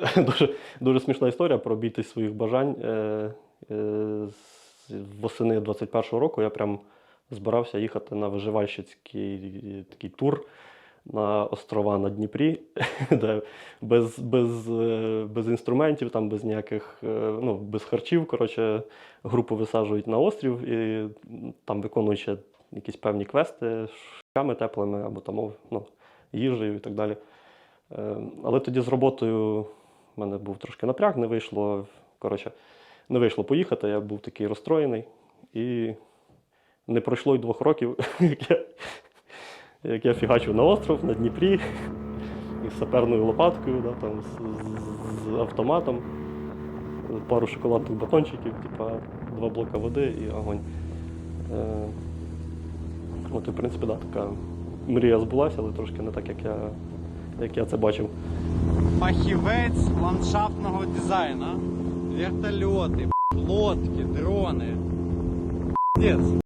дуже, дуже смішна історія про обійтись своїх бажань. Е, е, восени 21-го року я прям збирався їхати на виживальщицький такий тур на острова на Дніпрі, де без, без, е, без інструментів, там без ніяких, е, ну, без харчів. Коротше, групу висаджують на острів і там виконують ще якісь певні квести шками теплими або там ну, їжею і так далі. Е, Але тоді з роботою в мене був трошки напряг, не вийшло. Коротше, не вийшло поїхати, я був такий розстроєний. І не пройшло й двох років, як я, як я фігачив на остров на Дніпрі із саперною лопаткою, да, там, з, з- з автоматом, пару шоколадних батончиків, типа, два блока води і огонь. Е, от, і, в принципі, да, така мрія збулася, але трошки не так, як я, як я це бачив. Фахівець ландшафтного дизайну. Вертольоти, лодки, дрони. Піздець.